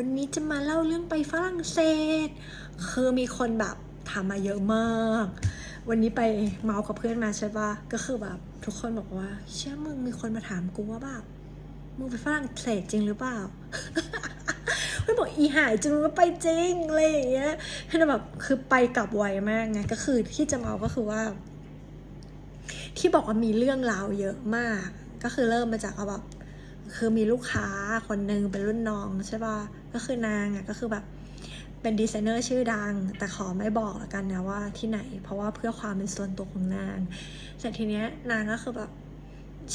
วันนี้จะมาเล่าเรื่องไปฝรั่งเศส คือมีคนแบบถามมาเยอะมาก วันนี้ไปเมาส์กับเพื่อนมาใช่ปะก็คือแบบทุกคนบอกว่า เชื่อมึงมีคนมาถามกูว่าแบบมึงไปฝรั่งเศสจริงหรือเปล่าไม่บอกอีหายจริงว่าไปจริงอะไรอย่างเงี้ยคือแบบคือไปกลับไวมากไงก็คือที่จะเมาก็คือว่า ที่บอกว่ามีเรื่องราวเยอะมาก ก็คือเริ่มมาจากแบบ คือมีลูกค้าคนหนึ่งเป็นรุ่นน้องใช่ป่ะ ก็คือนางอะก็คือแบบเป็นดีไซเนอร์ชื่อดัง แต่ขอไม่บอกละกันนะว่าที่ไหน เพราะว่าเพื่อความเป็นส่วนตัวของนาง เสร็จทีเนี้ยนางก็คือแบบ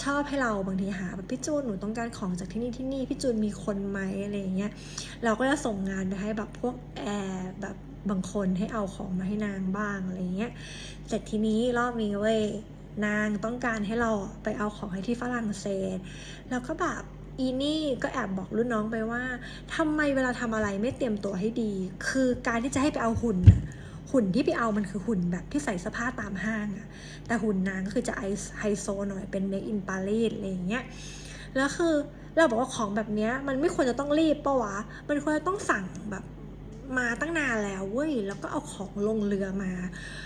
ชอบให้เราบางทีหาแบบพี่จูนหนูต้องการของจากที่นี่ที่นี่พี่จูนมีคนไหมอะไรอย่างเงี้ยเราก็จะส่งงานไปให้แบบพวกแอร์แบบบางคนให้เอาของมาให้นางบ้างอะไรเงี้ยเสร็จทีนี้รอบนี้เว้ย นางต้องการให้เราไปเอาของให้ที่ฝรั่งเศส แล้วก็แบบอีนี่ก็แอบบอกรุ่นน้องไปว่าทำไมเวลาทำอะไรไม่เตรียมตัวให้ดี คือการที่จะให้ไปเอาหุ่นหุ่นที่ไปเอามันคือหุ่นแบบที่ใส่เสื้อผ้าตามห้างอะแต่หุ่นนางก็คือจะไอไฮโซหน่อยเป็น make in Paris อะไรอย่างเงี้ยแล้วคือเราบอกว่าของแบบเนี้ยมันไม่ควรจะต้องรีบปะวะ มันควรจะต้องสั่งแบบ มาตั้งนานแล้วเว้ยแล้วก็เอาของลงเรือมา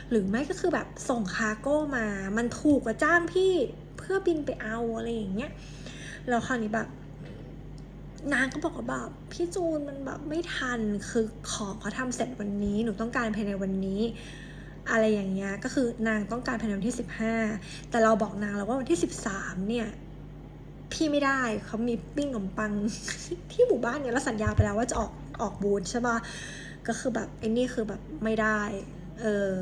หรือไม่ก็คือแบบส่งคาร์โก้มา มันถูกกว่าจ้างพี่เพื่อบินไปเอาอะไรอย่างเงี้ยแล้วคราวนี้แบบนางก็บอกว่าแบบพี่จูนมันแบบไม่ทันคือของเขาทำเสร็จวันนี้หนูต้องการภายในวันนี้ อะไรอย่างเงี้ยก็คือนางต้องการภายในวันที่สิบห้าแต่เราบอกนางแล้วว่าวันที่สิบสามเนี่ยพี่ไม่ได้เขามีปิ้งขนมปังที่หมู่บ้านเนี่ยเราสัญญาไปแล้วว่าจะออก ออกบูธใช่ป่ะ ก็คือแบบไอ้นี่คือแบบไม่ได้ เออ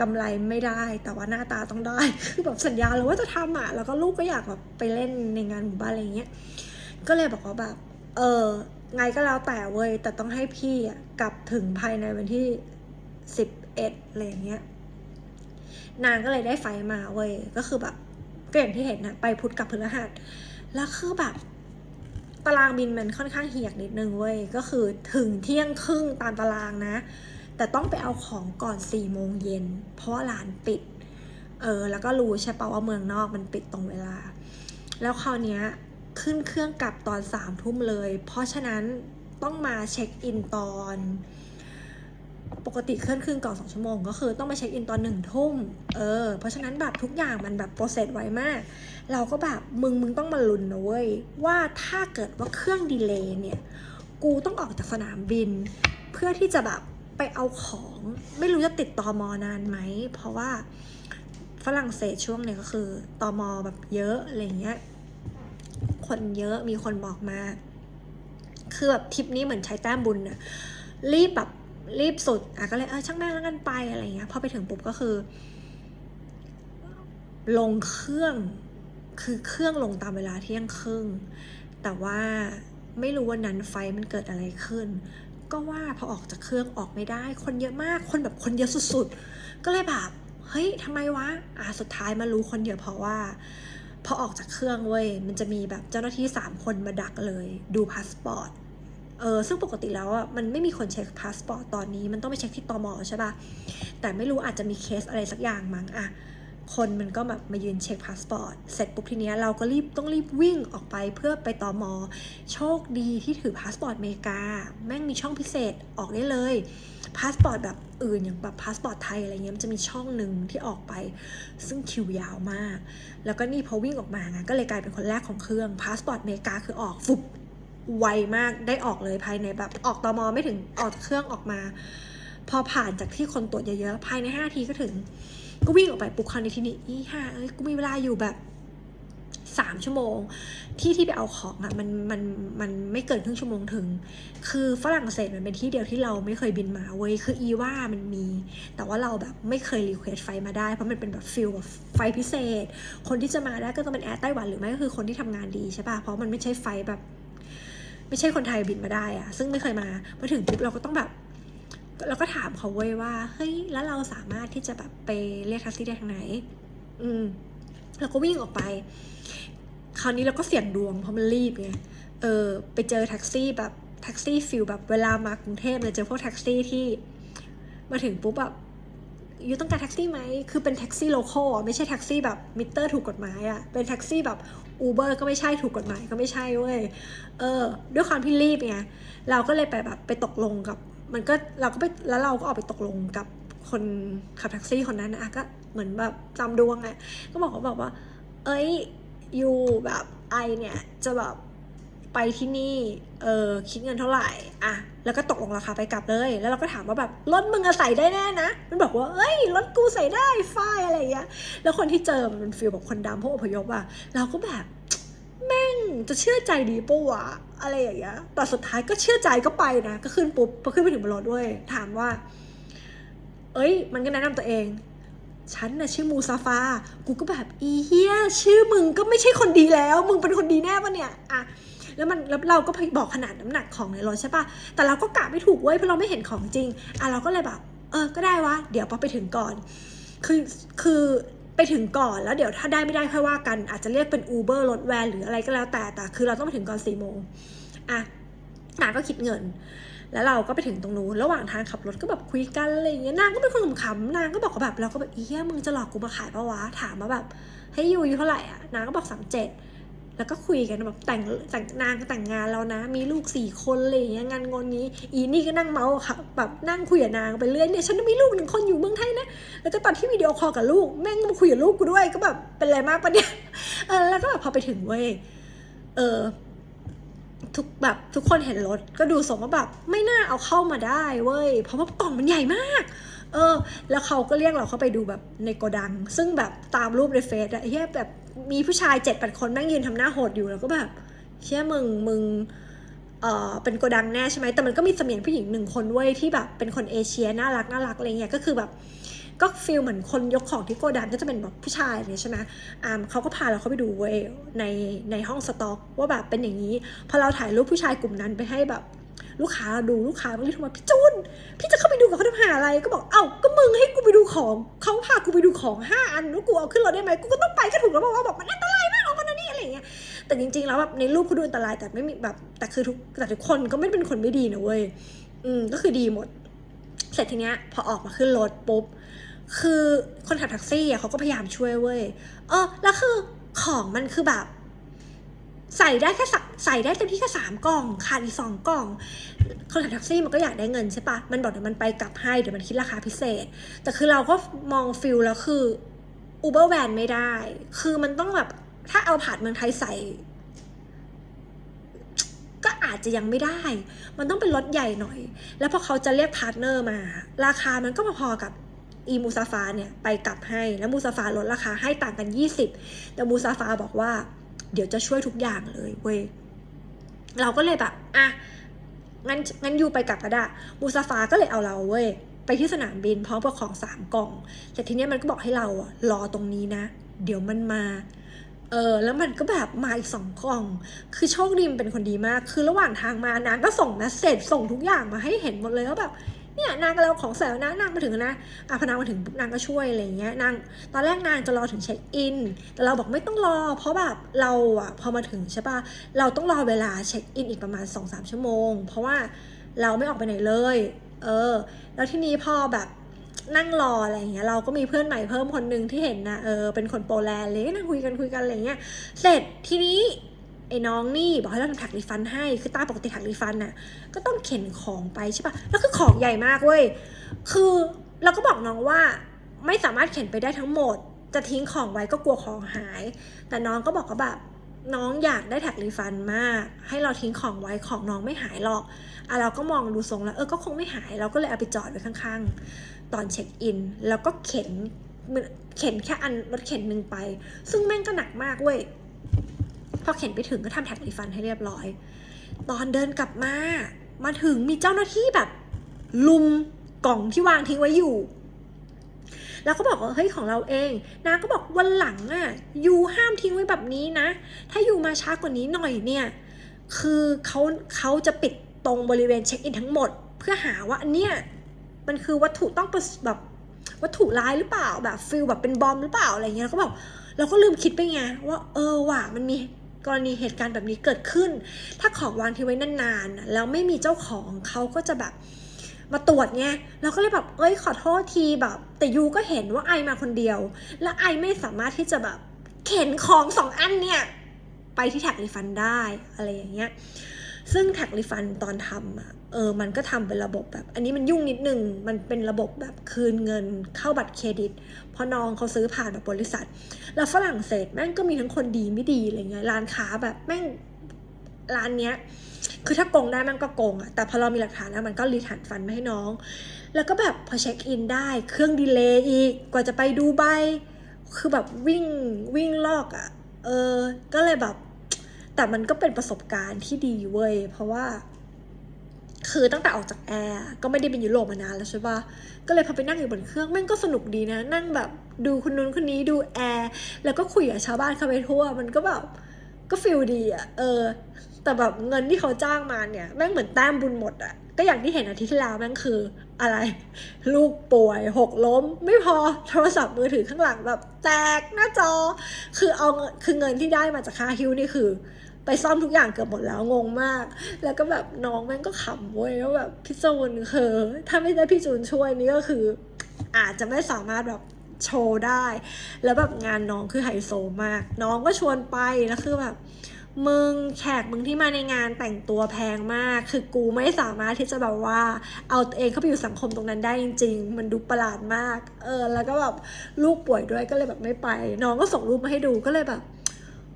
กำไรไม่ได้แต่ว่าหน้าตาต้องได้ คือแบบสัญญาเลยว่าจะทำอะ แล้วก็ลูกก็อยากแบบไปเล่นในงานหมู่บ้านอะไรเงี้ย ก็เลยบอกว่าแบบ เออไงก็แล้วแต่เว้ย แต่ต้องให้พี่อะกลับถึงภายในวันที่สิบเอ็ดอะไรเงี้ย นางก็เลยได้ไฟมาเว้ย ก็คือแบบก็อย่างที่เห็นนะไปพุธกับพฤหัส แล้วคือแบบ ตารางบินมันค่อนข้างเหียกนิดนึงเว้ย ก็คือถึงเที่ยงครึ่งตามตารางนะ แต่ต้องไปเอาของก่อนสี่โมงเย็น เพราะว่าร้านปิด เออ แล้วก็รู้ใช่ปะว่าเมืองนอกมันปิดตรงเวลา แล้วคราวเนี้ยขึ้นเครื่องกลับตอนสามทุ่มเลย เพราะฉะนั้นต้องมาเช็คอินตอน ปกติเคลื่อนครึ่งก่อนสองชั่วโมง ก็คือต้องมาเช็คอินตอนหนึ่งทุ่มเออ เพราะฉะนั้นแบบทุกอย่างมันแบบโปรเซสไวมาก เราก็แบบมึงมึงต้องมาลุ้นนะเว้ย ว่าถ้าเกิดว่าเครื่องดีเลย์เนี่ย กูต้องออกจากสนามบิน เพื่อที่จะแบบไปเอาของ ไม่รู้จะติดตอมอนานไหม เพราะว่าฝรั่งเศสช่วงเนี้ยก็คือตอมอแบบเยอะอะไรเงี้ย คนเยอะมีคนบอกมา คือแบบทริปนี้เหมือนใช้แต้มบุญอะรีบแบบ รีบสุดอะก็เลยเออช่างแม่งแล้วกันไปอะไรเงี้ยพอไปถึงปุ๊บก็คือ ลงเครื่องคือเครื่องลงตามเวลาเที่ยงครึ่ง แต่ว่าไม่รู้วันนั้นไฟมันเกิดอะไรขึ้น ก็ว่าพอออกจากเครื่องออกไม่ได้ คนเยอะมากคนแบบคนเยอะสุดๆ ก็เลยแบบเฮ้ยทำไมวะอะสุดท้ายมารู้คนเดียวเพราะว่าพอออกจากเครื่องเว้ยมันจะมีแบบเจ้าหน้าที่สามคนมาดักเลย ดูพาสปอร์ต เออซึ่งปกติแล้วอะมันไม่มีคนเช็คพาสปอร์ตตอนนี้ มันต้องไปเช็คที่ตมใช่ปะแต่ไม่รู้อาจจะมีเคสอะไรสักอย่างมั้งอะคนมันก็แบบมายืนเช็คพาสปอร์ต เสร็จปุ๊บทีเนี้ยเราก็รีบต้องรีบวิ่งออกไปเพื่อไปตอมอ โชคดีที่ถือพาสปอร์ตอเมริกา แม่งมีช่องพิเศษออกได้เลย พาสปอร์ตแบบอื่นอย่างแบบพาสปอร์ตไทยอะไรเงี้ยมันจะมีช่องหนึ่งที่ออกไป ซึ่งคิวยาวมาก แล้วก็นี่พอวิ่งออกมาไงก็เลยกลายเป็นคนแรกของเครื่อง พาสปอร์ตอเมริกาคือออกฟุบ ไวมากได้ออกเลยภายในแบบออกตอมอไม่ถึงออกเครื่องออกมา พอผ่านจากที่คนตรวจเยอะๆ ภายในห้าทีก็ถึง ก็วิ่งออกไปปุ๊บคราวนี้ที่นี่อีห่าเอ้ยกูมีเวลาอยู่แบบสามชั่วโมง ที่ที่ไปเอาของอะ่ะมันมันมันไม่เกินครึ่งชั่วโมงถึง คือฝรั่งเศสมันเป็นที่เดียวที่เราไม่เคยบินมาเว้ยคืออีว่ามันมี แต่ว่าเราแบบไม่เคยรีเควสไฟมาได้ เพราะมันเป็นแบบฟิลแบบไฟพิเศษ คนที่จะมาได้ก็ต้องเป็นแอร์ไต้หวันหรือไม่ก็คือคนที่ทำงานดีใช่ปะเพราะมันไม่ใช่ไฟแบบ ไม่ใช่คนไทยบินมาได้อะซึ่งไม่เคยมามาถึงปุ๊บเราก็ต้องแบบเราก็ถามเขาเว้ยว่าเฮ้ยแล้วเราสามารถที่จะแบบไปเรียกแท็กซี่ได้ทางไหน อืมเราก็วิ่งออกไป คราวนี้เราก็เสี่ยงดวงเพราะมันรีบไงเออ ไปเจอแท็กซี่แบบแท็กซี่ฟิลแบบเวลามากรุงเทพเลยเจอพวกแท็กซี่ที่ มาถึงปุ๊บแบบ ยูต้องการแท็กซี่ไหม คือเป็นแท็กซี่โลคอลไม่ใช่แท็กซี่แบบมิเตอร์ถูกกฎหมายอะเป็นแท็กซี่แบบอูเบอร์ก็ไม่ใช่ถูกกฎหมายก็ไม่ใช่เว้ย เออ ด้วยความที่รีบไง เราก็เลยไปแบบไปตกลงกับ มันก็เราก็ไปแล้วเราก็ออกไปตกลงกับคนขับแท็กซี่คนนั้นนะก็เหมือนแบบจำดวงอะก็บอกเขาบอกว่า เอ้ยยูแบบไอเนี่ยจะแบบ ไปที่นี่ เออคิดเงินเท่าไหร่ อะ แล้วก็ตกลงราคาไปกลับเลย แล้วเราก็ถามว่าแบบรถมึงอะใส่ได้แน่นะ มันบอกว่า เอ้ย รถกูใส่ได้ฝ้ายอะไรอย่างเงี้ย แล้วคนที่เจอมันฟีลแบบคนดำพวกอพยพอะเราก็แบบ แม่งจะเชื่อใจดีปะวะ อะไรอย่างเงี้ย แต่สุดท้ายก็เชื่อใจก็ไปนะ ก็ขึ้นปุ๊บ พอขึ้นไปถึงบนรถด้วย ถามว่า เอ้ย มันก็แนะนำตัวเองฉันน่ะชื่อมูซาฟา กูก็แบบอีเฮียชื่อมึงก็ไม่ใช่คนดีแล้ว มึงเป็นคนดีแน่ปะเนี่ย อะ แล้วมันแล้วเราก็บอกขนาดน้ำหนักของในรถใช่ปะแต่เราก็กะไม่ถูกเว้ยเพราะเราไม่เห็นของจริงอะเราก็เลยแบบเออก็ได้วะเดี๋ยวพอไปถึงก่อน คือคือไปถึงก่อนแล้วเดี๋ยวถ้าได้ไม่ได้ค่อยว่ากัน อาจจะเรียกเป็นอูเบอร์รถแวนหรืออะไรก็แล้วแต่แต่คือเราต้องไปถึงก่อนสี่โมงอะนางก็คิดเงิน แล้วเราก็ไปถึงตรงนู้นระหว่างทางขับรถก็แบบคุยกันอะไรอย่างเงี้ยนางก็เป็นคนขำๆนางก็บอกว่าแบบเราก็แบบเหี้ยมึงจะหลอกกูมาขายปะวะถามมาแบบให้ยูอยู่เท่าไหร่อะนางก็บอกสามเจ็ด แล้วก็คุยกันแบบแต่งแต่งนางก็แต่งงานแล้วนะ มีลูกสี่คนอะไรอย่างเงี้ยงานงอนนี้ อีนี่ก็นั่งเมาส์ค่ะแบบนั่งคุยกับนางไปเรื่อยเนี่ยฉันมีลูกหนึ่งคนอยู่เมืองไทยนะแล้วก็ตอนที่วิดีโอคอลกับลูกแม่งมาคุยกับลูกกูด้วยก็แบบเป็นอะไรมากปะเนี่ยเออแล้วก็แบบพอไปถึงเว้ยเออทุกแบบทุกคนเห็นรถก็ดูสมว่าแบบไม่น่าเอาเข้ามาได้เว้ยเพราะว่า กล่องมันใหญ่มาก เออ แล้วเขาก็เรียกเราเข้าไปดูแบบในโกดัง ซึ่งแบบตามรูปในเฟซอะเฮียแบบมีผู้ชายเจ็ดแปดคนแม่งยืนทำหน้าโหดอยู่แล้วก็แบบเชื่อมึงมึงเออเป็นโกดังแน่ใช่ไหมแต่มันก็มีเสมียนผู้หญิงหนึ่งคนเว้ยที่แบบเป็นคนเอเชียน่ารักน่ารักอะไรเงี้ยก็คือแบบก็ฟีลเหมือนคนยกของที่โกดังก็จะเป็นแบบผู้ชายเนี่ยใช่ไหมอ่าเขาก็พาเราเข้าไปดูเว้ยในในห้องสต็อก ว่าแบบเป็นอย่างนี้ พอเราถ่ายรูปผู้ชายกลุ่มนั้นไปให้แบบ ลูกค้าดูลูกค้าบางทีโทรมาพี่จูนพี่จะเข้าไปดูกับเขาทำหาอะไรก็บอกเอ้าก็มึงให้กูไปดูของเขาพากูไปดูของห้าอันแล้วกูเอาขึ้นรถได้ไหมกูก็ต้องไปก็ถูกแล้วบอกว่าบอกมันอันตรายมากของคนนั้นนี่อะไรอย่างเงี้ยแต่จริงๆแล้วแบบในรูปเขาดูอันตรายแต่ไม่มีแบบแต่คือทุกแต่ทุกคนก็ไม่เป็นคนไม่ดีนะเว้ยอืมก็คือดีหมด เสร็จทีเนี้ยพอออกมาขึ้นรถปุ๊บคือคนขับแท็กซี่อะเขาก็พยายามช่วยเว้ยเออแล้วคือของมันคือแบบ ใส่ได้แค่ใส่ได้เต็มที่แค่สามกล่องขาดอีกสองกล่องคนขับแท็กซี่มันก็อยากได้เงินใช่ปะมันบอกเดี๋ยวมันไปกลับให้เดี๋ยวมันคิดราคาพิเศษ แต่คือเราก็มองฟิลแล้วคืออูเบอร์แวนไม่ได้ คือมันต้องแบบถ้าเอาผ่านเมืองไทยใส่ ก็อาจจะยังไม่ได้ มันต้องเป็นรถใหญ่หน่อย แล้วพอเขาจะเรียกพาร์ทเนอร์มา ราคามันก็พอๆกับอีมูซาฟาเนี่ยไปกลับให้ แล้วมูซาฟาลดราคาให้ต่างกัน 20 แต่มูซาฟาบอกว่า เดี๋ยวจะช่วยทุกอย่างเลยเว้ยเราก็เลยแบบอะงั้นงั้นยูไปกลับก็ได้มูซาฟาก็เลยเอาเราเว้ยไปที่สนามบินพร้อมกับของสามกล่อง แต่ทีเนี้ยมันก็บอกให้เราอะรอตรงนี้นะ เดี๋ยวมันมา เออ แล้วมันก็แบบมาอีกสองกล่อง คือโชคดีมันเป็นคนดีมาก คือระหว่างทางมานางก็ส่งเมสเซจส่งทุกอย่างมาให้เห็นหมดเลยว่าแบบ เนี่ยนางก็เราของแสวนะนางมาถึงนะอะพนางมาถึงนางก็ช่วยอะไรเงี้ยนางตอนแรกนางจะรอถึงเช็คอิน แต่เราบอกไม่ต้องรอ เพราะแบบเราอะพอมาถึงใช่ปะเราต้องรอเวลาเช็คอินอีกประมาณ2อสชั่วโมง เพราะว่าเราไม่ออกไปไหนเลย เออ แล้วทีนี้พอแบบนั่งรออะไรอย่างเงี้ยเราก็มีเพื่อนใหม่เพิ่มคนหนึ่งที่เห็นนะเออเป็นคนโปรแลนด์เลยนั่งคุยกันคุยกันอะไรเงี้ยเสร็จทีนี้ ไอ้น้องนี่บอกให้เราทำแท็กรีฟันให้ คือตาปกติแท็กรีฟันน่ะ ก็ต้องเข็นของไปใช่ปะแล้วคือของใหญ่มากเว้ย คือเราก็บอกน้องว่าไม่สามารถเข็นไปได้ทั้งหมด จะทิ้งของไว้ก็กลัวของหาย แต่น้องก็บอกว่าแบบน้องอยากได้แท็กรีฟันมาก ให้เราทิ้งของไว้ของน้องไม่หายหรอกอะเราก็มองดูทรงแล้ว เออ ก็คงไม่หาย เราก็เลยเอาไปจอดไว้ข้างๆ ตอนเช็คอิน แล้วก็เข็นเข็นแค่อันรถเข็นหนึ่งไป ซึ่งแม่งก็หนักมากเว้ย พอเข็นไปถึงก็ทำแท็กรีฟันให้เรียบร้อย ตอนเดินกลับมา มาถึงมีเจ้าหน้าที่แบบ ลุมกล่องที่วางทิ้งไว้อยู่ แล้วก็บอกว่าเฮ้ยของเราเองนาก็บอกวันหลังอะยูห้ามทิ้งไว้แบบนี้นะ ถ้ายูมาช้ากว่านี้หน่อยเนี่ย คือเขาเขาจะปิดตรงบริเวณเช็คอินทั้งหมด เพื่อหาว่าอันเนี้ยมันคือวัตถุต้องประสแบบวัตถุร้ายหรือเปล่าแบบฟิลแบบเป็นบอมหรือเปล่าอะไรเงี้ยเราก็บอกเราก็ลืมคิดไปไงว่าเออว่ะมันมี กรณีเหตุการณ์แบบนี้เกิดขึ้น ถ้าของวางทิ้งไว้นานๆแล้วไม่มีเจ้าของเขาก็จะแบบมาตรวจไงเราก็เลยแบบเอ้ยขอโทษทีแบบ แต่ยูก็เห็นว่าไอมาคนเดียว และไอไม่สามารถที่จะแบบเข็นของสองอันเนี่ย ไปที่แท็กรีฟันได้อะไรอย่างเงี้ย ซึ่งแท็กรีฟันตอนทำอะเออมันก็ทำเป็นระบบแบบ อันนี้มันยุ่งนิดนึง มันเป็นระบบแบบคืนเงินเข้าบัตรเครดิตพราะน้องเขาซื้อผ่านแบบบริษัท แล้วฝรั่งเศสแม่งก็มีทั้งคนดีไม่ดีอะไรเงี้ยร้านค้าแบบแม่งร้านเนี้ยคือถ้าโกงได้แม่งก็โกงอะแต่พอเรามีหลักฐานนะมันก็รีทันฟันมาให้น้อง แล้วก็แบบพอเช็คอินได้ เครื่องดีเลย์อีก กว่าจะไปดูใบ คือแบบวิ่งวิ่งลอกอะเออ ก็เลยแบบ แต่มันก็เป็นประสบการณ์ที่ดีเว้ย เพราะว่า คือตั้งแต่ออกจากแอร์ก็ไม่ได้เป็นยุโรปมานานแล้วใช่ปะก็เลยพอไปนั่งอยู่บนเครื่องแม่งก็สนุกดีนะ นั่งแบบดูคนนู้นคนนี้ดูแอร์ แล้วก็คุยกับชาวบ้านเข้าไปทั่ว มันก็แบบ ก็ฟิลดีอะเออ แต่แบบเงินที่เขาจ้างมาเนี่ยแม่งเหมือนแต้มบุญหมดอะก็อย่างที่เห็นอาทิตย์ที่แล้วแม่งคืออะไร ลูกป่วยหกล้ม ไม่พอโทรศัพท์มือถือข้างหลังแบบแตกหน้าจอ คือเอาคือเงินที่ได้มาจากค่าฮิวนี่คือ ไปซ่อมทุกอย่างเกือบหมดแล้วงงมาก แล้วก็แบบน้องแม่งก็ขำเว้ยว่าแบบพี่จูนคือถ้าไม่ได้พี่จูนช่วยนี่ก็คือ อาจจะไม่สามารถแบบ โชว์ได้ แล้วแบบงานน้องคือไฮโซมาก น้องก็ชวนไปแล้วคือแบบมึงแขกมึงที่มาในงานแต่งตัวแพงมาก คือกูไม่สามารถที่จะแบบว่า เอาตัวเองเข้าไปอยู่สังคมตรงนั้นได้จริง ๆ มันดูประหลาดมาก เออ แล้วก็แบบลูกป่วยด้วยก็เลยแบบไม่ไป น้องก็ส่งรูปมาให้ดูก็เลยแบบ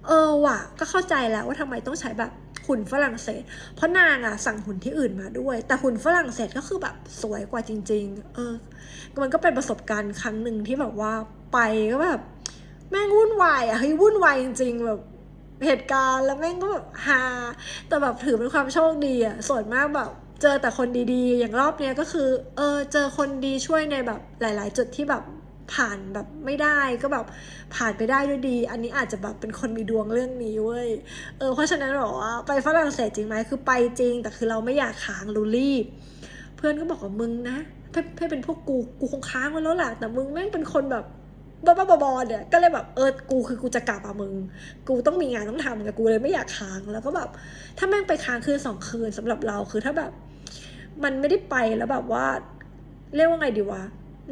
เออว่ะ ก็เข้าใจแล้วว่าทำไมต้องใช้แบบ หุ่นฝรั่งเศส เพราะนางอะสั่งหุ่นที่อื่นมาด้วย แต่หุ่นฝรั่งเศสก็คือแบบสวยกว่าจริง ๆ เออ มันก็เป็นประสบการณ์ครั้งหนึ่งที่แบบว่าไปก็แบบแม่งวุ่นวายอะเฮ้ยวุ่นวายจริงๆแบบเหตุการณ์แล้วแม่งก็แบบฮาแต่แบบถือเป็นความโชคดีอะส่วนมากแบบเจอแต่คนดีๆ อย่างรอบเนี้ยก็คือ เออ เจอคนดีช่วยในแบบหลาย ๆ จุดที่แบบ ผ่านแบบไม่ได้ก็แบบผ่านไปได้ด้วยดี อันนี้อาจจะแบบเป็นคนมีดวงเรื่องนี้เว้ยเออเพราะฉะนั้นบอกว่าไปฝรั่งเศสจริงไหมคือไปจริง แต่คือเราไม่อยากค้างรูรีบ เพื่อนก็บอกว่ามึงนะถ้าถ้าเป็นพวกกูกูคงค้างไว้แล้วแหละแต่มึงแม่งเป็นคนแบบบ้าๆบอๆเนี่ยก็เลยแบบเออกูคือกูจะกลับอะมึง กูต้องมีงานต้องทำกับกูเลยไม่อยากค้างแล้วก็แบบถ้าแม่งไปค้างคืนสองคืนสำหรับเราคือถ้าแบบ มันไม่ได้ไปแล้วแบบว่า เรียกว่าไงดีวะ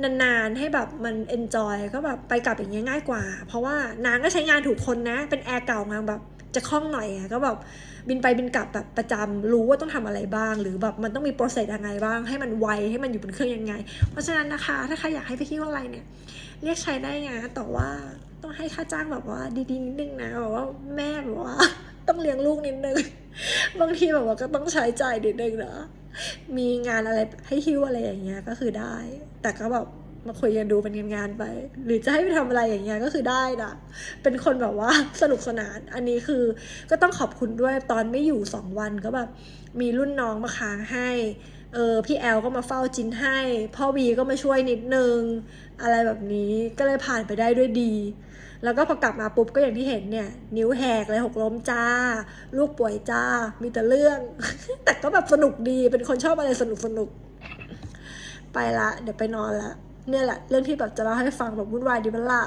นานๆ ให้แบบมันเอนจอยก็แบบไปกลับอย่างเงี้ยง่ายกว่า เพราะว่านางก็ใช้งานถูกคนนะ เป็นแอร์เก่างานแบบจะคล่องหน่อยก็แบบบินไปบินกลับแบบประจำรู้ว่าต้องทำอะไรบ้าง หรือแบบมันต้องมีโปรเซสยังไงบ้าง ให้มันไวให้มันอยู่บนเครื่องยังไง เพราะฉะนั้นนะคะ ถ้าใครอยากให้ไปเที่ยวอะไรเนี่ย เรียกใช้ได้นะแต่ว่าต้องให้ค่าจ้างแบบว่าดีๆนิดนึงนะแบบว่าแม่แบบว่าต้องเลี้ยงลูกนิดนึงบางทีแบบว่าก็ต้องใช้จ่ายนิดนึงนะมีงานอะไรให้ฮิ้วอะไรอย่างเงี้ยก็คือได้ แต่ก็แบบมาคุยกันดูเป็นงานๆไป หรือจะให้ไปทำอะไรอย่างเงี้ยก็คือได้นะเป็นคนแบบว่าสนุกสนาน อันนี้คือก็ต้องขอบคุณด้วยตอนไม่อยู่สองวันก็แบบมีรุ่นน้องมาค้างให้เออพี่แอลก็มาเฝ้าจินให้ พ่อวีก็มาช่วยนิดนึง อะไรแบบนี้ก็เลยผ่านไปได้ด้วยดี แล้วก็พอกลับมาปุ๊บก็อย่างที่เห็นเนี่ย นิ้วแหกเลยหกล้มจ้า ลูกป่วยจ้า มีแต่เรื่อง แต่ก็แบบสนุกดีเป็นคนชอบอะไรสนุกสนุก ไปละ เดี๋ยวไปนอนละ เนี่ยแหละ เรื่องที่แบบจะเล่าให้ฟังแบบวุ่นวายดีมันละ